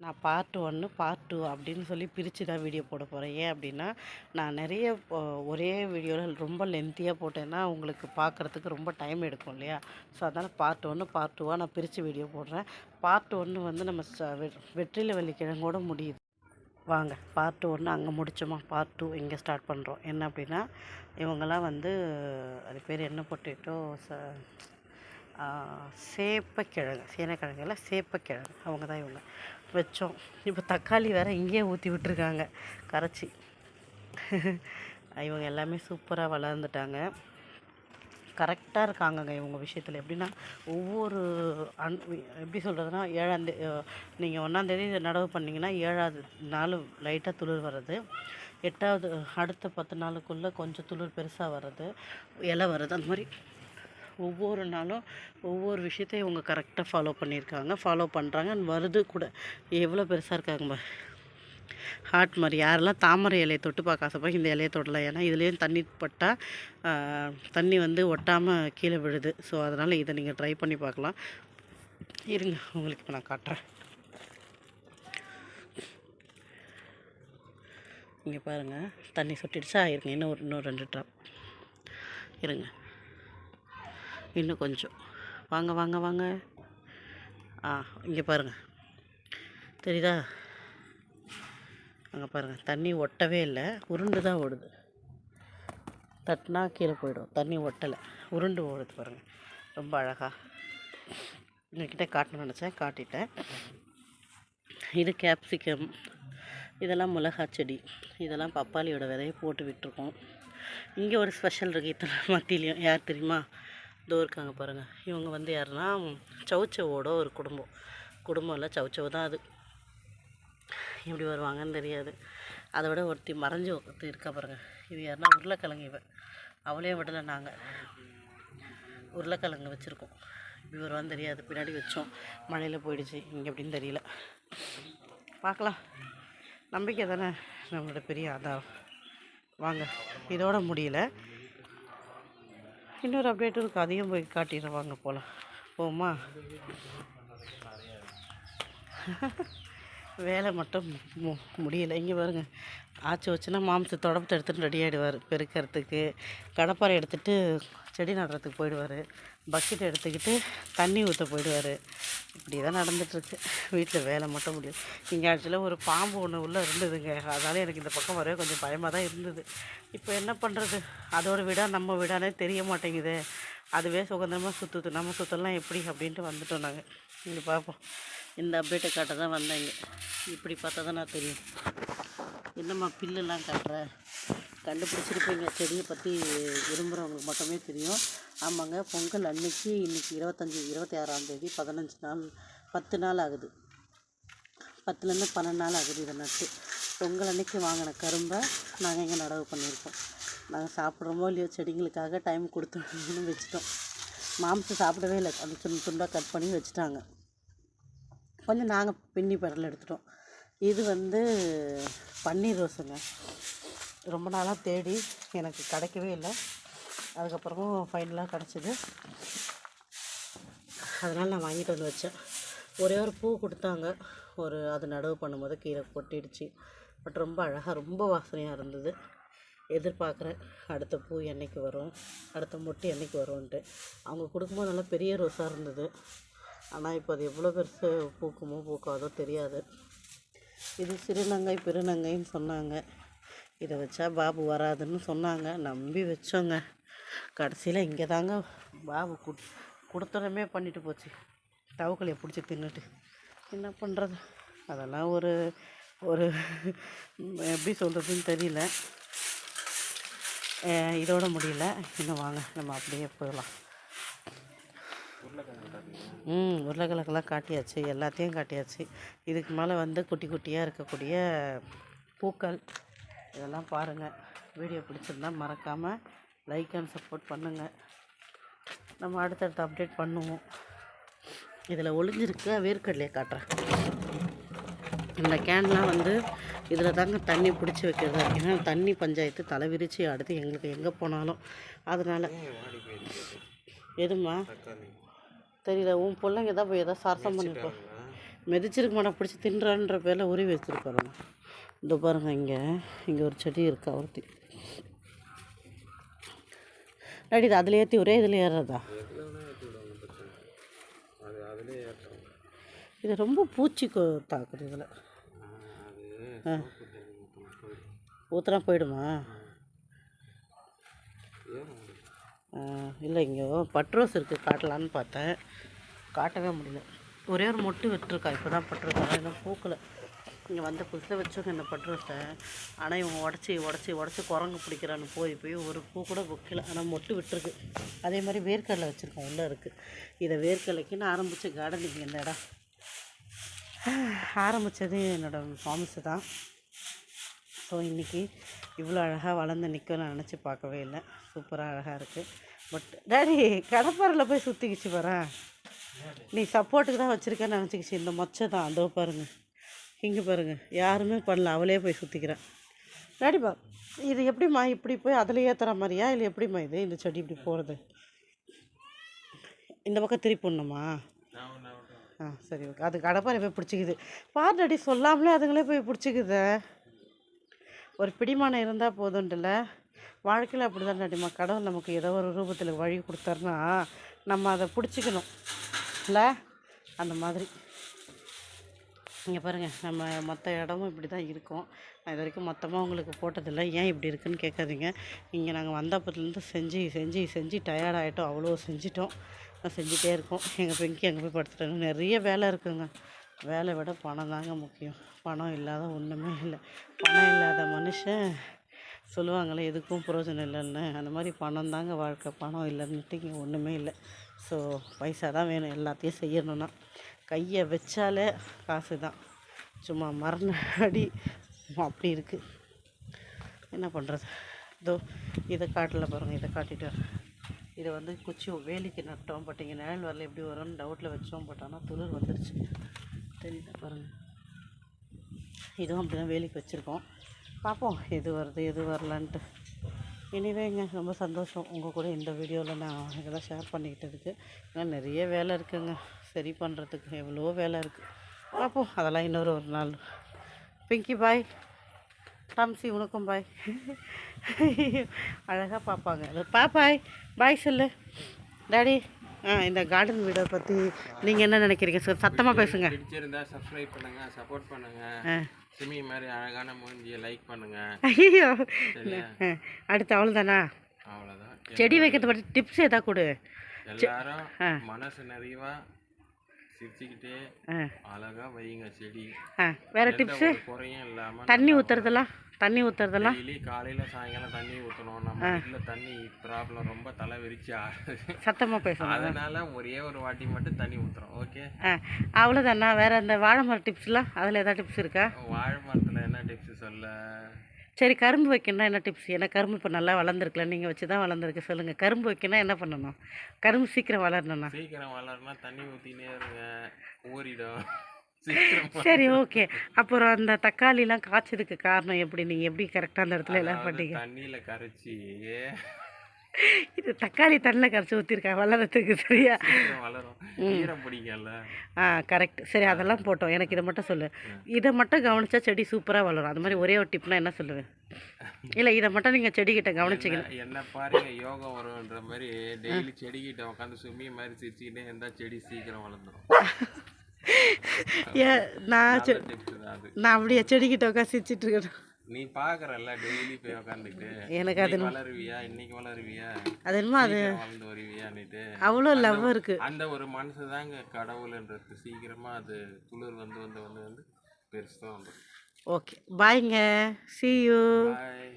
நான் பார்ட் ஒன்று part two அப்படின்னு சொல்லி பிரித்து தான் வீடியோ போட போகிறேன் ஏன் அப்படின்னா நான் நிறைய ஒரே வீடியோவில் ரொம்ப லென்த்தியாக போட்டேன்னா உங்களுக்கு பார்க்குறதுக்கு ரொம்ப டைம் எடுக்கும் இல்லையா? ஸோ அதனால் பார்ட் ஒன்று பார்ட் டூவாக நான் பிரித்து வீடியோ போடுறேன். பார்ட் ஒன்று வந்து நம்ம ச- வெ- முடியுது. வாங்க பார்ட் ஒன்று அங்கே முடிச்சோமா? பார்ட் டூ இங்கே ஸ்டார்ட் பண்ணுறோம் என்ன அப்படின்னா இவங்கெல்லாம் வந்து அது பேர் என்ன பொட்டேட்டோ ச சேப்பக்கிழங்கு சேனக்கிழங்கு இல்லை சேப்பக்கிழங்கு. அவங்க தான் இவங்க. வச்சோம். இப்போ தக்காளி வேறு இங்கேயே ஊற்றி விட்டுருக்காங்க. கரைச்சி. இவங்க எல்லாமே சூப்பராக வளர்ந்துட்டாங்க. கரெக்டாக இருக்காங்கங்க இவங்க விஷயத்தில். எப்படின்னா ஒவ்வொரு அன் எப்படி சொல்கிறதுனா ஏழாந்தே நீங்கள் ஒன்றாந்தேதி நடவு பண்ணிங்கன்னா ஏழாவது நாள் லைட்டாக துளிர் வர்றது. எட்டாவது அடுத்த பத்து நாளுக்குள்ளே கொஞ்சம் துளிர் பெருசாக வர்றது. இலை வர்றது. அந்த மாதிரி ஒவ்வொரு நாளும் ஒவ்வொரு விஷயத்தையும் இவங்க கரெக்டாக ஃபாலோ பண்ணியிருக்காங்க. ஃபாலோ பண்ணுறாங்க வருது கூட. எவ்வளோ பெருசாக இருக்காங்க ஹார்ட் மாதிரி. யாரெல்லாம் தாமரை இலையை தொட்டு பார்க்க ஆசைப்பா இந்த இலையை தொடலாம். ஏன்னா இதுலேயும் தண்ணி பட்டால் தண்ணி வந்து ஒட்டாமல் கீழே விழுது. ஸோ அதனால் இதை நீங்கள் ட்ரை பண்ணி பார்க்கலாம். இருங்க. உங்களுக்கு இப்போ நான் காட்டுறேன். இங்கே பாருங்கள் தண்ணி சொட்டிடுச்சா? இருங்க. இன்னும் ஒரு இன்னும் ரெண்டு ட்ராப் இருங்க. இன்னும் கொஞ்சம். வாங்க வாங்க வாங்க. ஆ இங்கே பாருங்கள் தெரியுதா? அங்கே பாருங்கள் தண்ணி ஒட்டவே இல்லை. உருண்டு தான் ஓடுது. தட்டினா கீழே போயிடும். தண்ணி ஒட்டலை. உருண்டு ஓடுது பாருங்கள் ரொம்ப அழகாக உங்ககிட்ட காட்டணும்னு நினச்சேன். காட்டிட்டேன். இது கேப்சிகம் இதெல்லாம் மிளகா செடி. இதெல்லாம் பப்பாளியோட விதையை போட்டு விட்டுருக்கோம். இங்கே ஒரு ஸ்பெஷல் இருக்குது இத்தனை மத்தியிலையும். யார் தெரியுமா? இதோ இருக்காங்க பாருங்கள் இவங்க வந்து யாருன்னா சவுச்சவோட ஒரு குடும்பம். குடும்பம் இல்லை சவுச்சவு தான் அது. எப்படி வருவாங்கன்னு தெரியாது. அதை விட ஒருத்தி மறைஞ்சு ஒருத்தி இருக்கா பாருங்கள் இது யாருன்னா உருளைக்கிழங்கு இவன் அவளே விடலை நாங்கள் உருளைக்கிழங்கு வச்சுருக்கோம். இப்படி வருவான்னு தெரியாது. பின்னாடி வச்சோம். மழையில் போயிடுச்சு. இங்கே அப்படின்னு தெரியல. பார்க்கலாம். நம்பிக்கை தானே நம்மளோட பெரிய ஆதாரம் வாங்க. இதோட முடியல. இன்னொரு அப்டேட்டும் இருக்குது அதையும் போய் காட்டிடுவாங்க போல் போமா வேலை மட்டும் மு முடியலை. இங்கே பாருங்க. ஆச்சு வச்சுன்னா மாம்ச தொடப்பத்தை எடுத்துகிட்டு ரெடி ஆகிடுவார் பெருக்கிறதுக்கு. கடப்பாரை எடுத்துகிட்டு செடி நடுறதுக்கு போயிடுவார். பக்கெட் எடுத்துக்கிட்டு தண்ணி ஊற்ற போயிடுவார். இப்படி தான் நடந்துகிட்ருக்கு வீட்டில் வேலை மட்டும் முடியும் இங்கே ஆக்சுவலாக ஒரு பாம்பு ஒன்று உள்ளே இருந்ததுங்க. அதனால் எனக்கு இந்த பக்கம் வரவே கொஞ்சம் பயமாக தான் இருந்தது. இப்போ என்ன பண்ணுறது அதோட விடா நம்ம வீடானே தெரிய மாட்டேங்குது. அதுவே சுதந்திரமாக சுற்றுது நம்ம சுற்றலாம் எப்படி? அப்படின்ட்டு வந்துட்டோம் நாங்கள் இங்கே பார்ப்போம் இந்த அப்டேட்டை காட்ட தான் வந்தேங்க. இப்படி பார்த்தா தான் நான் தெரியும். என்னம்மா பில்லுலாம் காட்டுற? கண்டுபிடிச்சிருப்பீங்க. செடியை பற்றி விரும்புகிறவங்களுக்கு மட்டுமே தெரியும். ஆமாங்க பொங்கல் அன்னைக்கு இன்றைக்கி இருபத்தஞ்சி இருபத்தி ஆறாம் தேதி பதினஞ்சு நாள் பத்து நாள் ஆகுது. பத்துலேருந்து பன்னெண்டு நாள் ஆகுது இதை நட்டு. பொங்கல் அன்னைக்கு வாங்கின கரும்பை நாங்கள் இங்கே நடவு பண்ணியிருக்கோம். நாங்கள் சாப்பிட்றோமோ இல்லையோ செடிங்களுக்காக டைம் கொடுத்தோம்னு வச்சுட்டோம். மாம்சம் சாப்பிடவே இல்லை. அந்த துண்டு துண்டாக கட் பண்ணி வச்சுட்டாங்க. கொஞ்சம் நாங்கள் பின்னி பரல் எடுத்துட்டோம். இது வந்து பன்னீர் ரோஸுங்க. ரொம்ப நாளாக தேடி எனக்கு கிடைக்கவே இல்லை. அதுக்கப்புறமும் ஃபைனலாக கிடச்சிது. அதனால் நான் வாங்கிட்டு வந்து வச்சேன். ஒரே ஒரு பூ கொடுத்தாங்க. ஒரு அது நடவு பண்ணும்போது கீழே கொட்டிடுச்சு. பட் ரொம்ப அழகாக ரொம்ப வாசனையாக இருந்தது. எதிர்பார்க்குறேன் அடுத்த பூ என்னைக்கு வரும் அடுத்த மொட்டு என்றைக்கு வரும்ன்ட்டு. அவங்க கொடுக்கும்போது நல்லா பெரிய ரோஸாக இருந்தது. ஆனால் இப்போ அது எவ்வளோ பெருசு பூக்குமோ பூக்காதோ தெரியாது. இது சிறுநங்கை பெருநங்கைன்னு சொன்னாங்க. இதை வச்சா பாபு வராதுன்னு சொன்னாங்க. நம்பி வச்சோங்க. கடைசியில் இங்கே தாங்க பாபு கு கொடுத்தனமே பண்ணிட்டு போச்சு. தவக்கலையை பிடிச்சி தின்னுட்டு. என்ன பண்ணுறது அதெல்லாம் ஒரு ஒரு எப்படி சொல்கிறதுன்னு தெரியல. இதோட முடியல. இன்னும் வாங்க. நம்ம அப்படியே போயிடலாம். ம் உருளைக்கிழங்கெல்லாம் காட்டியாச்சு. எல்லாத்தையும் காட்டியாச்சு. இதுக்கு மேலே வந்து குட்டி குட்டியாக இருக்கக்கூடிய பூக்கள். இதெல்லாம் பாருங்கள் வீடியோ பிடிச்சிருந்தா மறக்காமல் லைக் அண்ட் சப்போர்ட் பண்ணுங்கள் நம்ம அடுத்தடுத்து அப்டேட் பண்ணுவோம். இதில் ஒளிஞ்சிருக்க வேர்க்கடலையை காட்டுறேன். இந்த கேன்லாம் வந்து இதில் தாங்க தண்ணி பிடிச்சி வைக்கிறது ஏன்னா தண்ணி பஞ்சாயத்து தலை விரிச்சு அடுத்து எங்களுக்கு எங்கே போனாலும். அதனால் எதும்மா? தெரியல. உன் பிள்ளைங்க தான் போய் ஏதோ சரசம் பண்ணிருப்போம் மிதிச்சிருக்க மாட்டா பிடிச்சி தின்றான்ற பேரில் உருவி வச்சுருப்பாருங்க இந்த பாருங்கள் இங்கே இங்கே ஒரு செடி இருக்கா ஒருத்தி டாடி இது அதில் ஏற்றி ஒரே இதில் ஏறுறதா? இது ரொம்ப பூச்சி தாக்குது இதில். அது ஊற்றுனா போயிடுமா? இல்லை இங்கே பட்ரோஸ் இருக்குது காட்டலான்னு பார்த்தேன். காட்டவே முடியல. ஒரே ஒரு மொட்டு விட்டுருக்கா இப்போ தான் பட்ரோஸ் ஆனால் இன்னும் பூக்கலை. இங்கே வந்த புதுசில் வச்சவங்க இந்த பட்ரோஸை ஆனால் இவங்க உடச்சி உடச்சி உடச்சி குரங்கு பிடிக்கிறான்னு போய் போய் ஒரு பூ கூட வைக்கல. ஆனால் மொட்டு விட்டுருக்கு. அதே மாதிரி வேர்க்கடலை வச்சுருக்கோம் உள்ளே இருக்குது இதை வேர்க்கடலைக்குன்னு ஆரம்பித்த கார்டனிங் இந்த இடம் ஆரம்பித்தது என்னோடய ஃபார்மஸு தான். ஸோ இன்றைக்கி இவ்வளோ அழகாக வளர்ந்து நிற்க நான் நினச்சி பார்க்கவே இல்லை. சூப்பராக அழகாக இருக்குது பட் டேடி கடப்பாறையில் போய் சுற்றிக்கிச்சு பாரு நீ சப்போர்ட்டுக்கு தான் வச்சுருக்கேன்னு நினச்சிக்கிச்சு. இந்த மொச்சை தான். அதோ பாருங்கள் இங்கே பாருங்கள் யாருமே பண்ணல. அவளே போய் சுற்றிக்கிறேன் நடிப்பா இது எப்படிம்மா இப்படி போய் அதில் ஏற்றுற மாதிரியா? இல்லை எப்படிம்மா இது இந்த செடி இப்படி போகிறது இந்த பக்கம் திருப்பிடணுமா ஆ சரி ஓகே அது கடப்பாறை போய் பிடிச்சிக்குது. பாரு சொல்லாமலே அதுங்களே போய் பிடிச்சிக்குதே. ஒரு பிடிமானம் இருந்தால் போதும்ல வாழ்க்கையில் அப்படி தான் டாடிமா கடவுள் நமக்கு ஏதோ ஒரு ரூபத்தில் வழி கொடுத்தாருன்னா நம்ம அதை பிடிச்சிக்கணும். இல்லை? அந்த மாதிரி. இங்கே பாருங்கள் நம்ம மற்ற இடமும் இப்படி தான் இருக்கும். நான் இது வரைக்கும் மொத்தமாக உங்களுக்கு போட்டதில்லை. ஏன் இப்படி இருக்குன்னு கேட்காதீங்க. இங்கே நாங்கள் வந்தப்பத்துலேருந்து செஞ்சு செஞ்சு செஞ்சு டயர்டாகிட்டோம் அவ்வளோ செஞ்சிட்டோம். நான் செஞ்சுட்டே இருக்கோம். எங்கள் பெங்கி அங்கே போய் படுத்துட்டாங்க? நிறைய வேலை இருக்குங்க. வேலை விட பணம் தாங்க முக்கியம். பணம் இல்லாத ஒன்றுமே இல்லை. பணம் இல்லாத மனுஷன் சொல்லுவாங்களே எதுக்கும் பிரயோஜனம் இல்லைன்னு. அந்த மாதிரி பணம் தாங்க வாழ்க்கை. பணம் இல்லைன்னுட்டு இங்கே ஒன்றுமே இல்லை. ஸோ பைசா தான் வேணும். எல்லாத்தையும் செய்யணும்னா. கையை வச்சாலே காசு தான் சும்மா மறுநாடி அப்படி இருக்குது என்ன பண்ணுறது இதோ இதை காட்டில் பாருங்கள் இதை காட்டிட்டு இதை வந்து குச்சி வேலிக்கு நட்டோம் பட் இங்கே நிழல் வரல எப்படி வரும்னு டவுட்டில் வச்சோம் பட் ஆனால் துளிர் வந்துருச்சு. தெரியுதா பாருங்கள் இதுவும் அப்படி தான் வேலிக்கு வச்சுருக்கோம். பார்ப்போம் எது வருது எது வரலான்ட்டு. இனிவேங்க ரொம்ப சந்தோஷம். உங்கள் கூட இந்த வீடியோவில் நான் இதெல்லாம் ஷேர் பண்ணிக்கிட்டதுக்கு. ஏன்னா நிறைய வேலை இருக்குங்க. சரி பண்ணுறதுக்கு எவ்வளோ வேலை இருக்குது பார்ப்போம் அதெல்லாம் இன்னொரு ஒரு நாள். பிங்கி பாய். டாம்சி உனக்கும் பாய். அழகாக பார்ப்பாங்க அது பாப்பாய் பாய். சொல்லு. டாடி ஆ இந்த கார்டன் வீடை பற்றி நீங்கள் என்ன நினைக்கிறீங்க? சார் சத்தமாக பேசுங்க. பிடிச்சிருந்தா சப்ஸ்கிரைப் பண்ணுங்க சப்போர்ட் பண்ணுங்க. சிமி மாதிரி அழகான மூஞ்சியை லைக் பண்ணுங்க. ஐயோ. அடுத்து அவள் தானா அவ்வளோதான் செடி வைக்கிறது பற்றி டிப்ஸ் எதா கொடு. எல்லாரும். மனசு நிறைவா சிரிச்சுக்கிட்டே அழகா வையுங்க செடி. வேறு டிப்ஸு குறையும் இல்லாம தண்ணி ஊற்றுறதெல்லாம் தண்ணி ஊற்றுறதெல்லாம் டெய்லி காலையில சாயங்காலம் தண்ணி ஊற்றணும் நம்ம வீட்டில் தண்ணி ப்ராப்ளம் ரொம்ப தலை விரிச்சு ஆடுது சத்தமாக பேசணும். அதனால ஒரே ஒரு வாட்டி மட்டும் தண்ணி ஊற்றுறோம் ஓகே ஆ அவ்வளோதாண்ணா வேறு அந்த வாழை மரம் டிப்ஸ்லாம் அதில் எதாவது டிப்ஸ் இருக்கா? வாழை மரத்தில் என்ன டிப்ஸ் சொல்ல? சரி கரும்பு வைக்கணும்னா என்ன டிப்ஸ் ஏன்னா கரும்பு இப்போ நல்லா வளர்ந்துருக்குல நீங்கள் வச்சு தான் வளர்ந்துருக்கு. சொல்லுங்கள் கரும்பு வைக்கணும்னா என்ன பண்ணணும்? கரும்பு சீக்கிரம் வளரணும்ண்ணா சீக்கிரம் வளரனா தண்ணி ஊற்றினே இருங்க. ஊறிடும் சரி ஓகே. அப்புறம் அந்த தக்காளிலாம் காய்ச்சதுக்கு காரணம் எப்படி? நீங்கள் எப்படி கரெக்டாக அந்த இடத்துல எல்லாம் பண்ணீங்க தண்ணியில கரைச்சி இது தக்காளி தண்ணியில் கரைச்சி ஊற்றிருக்கா வளரத்துக்கு சரியா? ஆ கரெக்ட் சரி அதெல்லாம் போட்டோம். எனக்கு இதை மட்டும் சொல்லு. இதை மட்டும் கவனிச்சா செடி சூப்பராக வளரும். அது மாதிரி ஒரே ஒரு டிப்னா என்ன சொல்லுவேன்? இல்லை இதை மட்டும் நீங்கள் செடிக்கிட்ட கவனிச்சிங்க என்ன- பாருங்க யோகம் வரும்ன்ற மாதிரி டெய்லி செடிக்கிட்ட உட்காந்து சும்மி மாதிரி சிரிச்சுக்கிட்டே இருந்தா செடி சீக்கிரம் வளர்ந்துடும் ஏ நான் நான் அப்படியே செடிக்கிட்ட உட்காந்து சிரிச்சிட்டு இருக்கேன் நீ பாக்குறல்ல டெய்லி போய் உட்காந்துட்டு எனக்கு அது வளருவியா இன்னைக்கு வளருவியா? அது என்னமோ அது வளர்ந்து வருவியான்னுட்டு. அவ்வளோ லவ் இருக்குது அந்த ஒரு மனசு தாங்க கடவுள்ன்றது. சீக்கிரமா அது துளிர் வந்து வந்து வந்து வந்து பெருசா வந்துடும் ஓகே பாய்ங்க you. பாய்